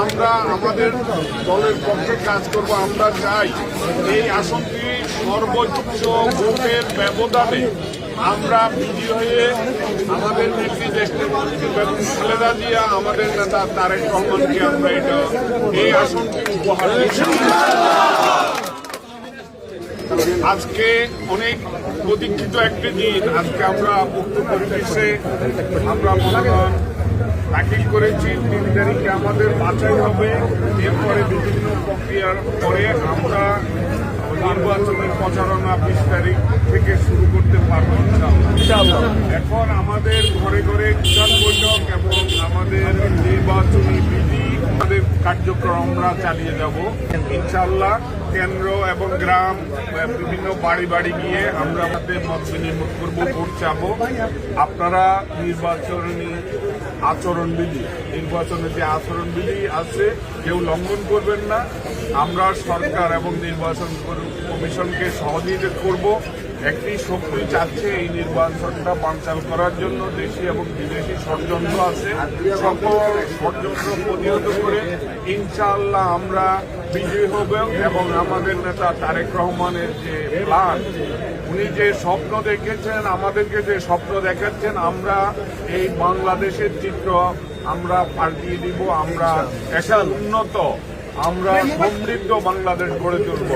আমরা আমাদের দলের পক্ষে কাজ করব, আমরা চাই এই আসনটি সর্বোচ্চ ভোটের ব্যবধানে আমরা বিজয়ী হয়ে আমাদের নেত্রী দেখতে খালেদা জিয়া, আমাদের নেতা তারেক রহমানকে আমরা এটা এই আসনটি উপহার আজকে অনেক প্রতীক্ষিত একটি দিন। আজকে আমরা পরিবেশে আমরা দাখিল করেছি তিন তারিখে আমাদের বাছাই হবে। এরপরে বিভিন্ন প্রক্রিয়ার পরে আমরা নির্বাচনের প্রচারণা বিশ তারিখ থেকে শুরু করতে পারব এখন আমাদের ঘরে ঘরে কিষাণ বৈঠক এবং আমাদের নির্বাচনী বিধি আমাদের কার্যক্রম আমরা চালিয়ে যাব। ইনশাআল্লাহ কেন্দ্র এবং গ্রাম বিভিন্ন বাড়ি বাড়ি গিয়ে আমরা আমাদের মত বিনিময় করব ভোট চাবো। আপনারা নির্বাচনী আচরণবিধি, নির্বাচনের যে আচরণবিধি আছে, কেউ লঙ্ঘন করবেন না। আমরা সরকার এবং নির্বাচন কমিশনকে সহযোগিতা করব। একটি শক্তি চাচ্ছে এই নির্বাচনটা বানচাল করার জন্য দেশি এবং বিদেশি ষড়যন্ত্র আছে। সকল ষড়যন্ত্র প্রতিহত করে ইনশাআল্লাহ আমরা বিজয়ী হব এবং আমাদের নেতা তারেক রহমানের যে প্ল্যান উনি যে স্বপ্ন দেখেছেন, আমাদেরকে যে স্বপ্ন দেখাচ্ছেন, আমরা এই বাংলাদেশের চিত্র আমরা পাল্টিয়ে দিব, আমরা একটা উন্নত, আমরা সমৃদ্ধ বাংলাদেশ গড়ে তুলব।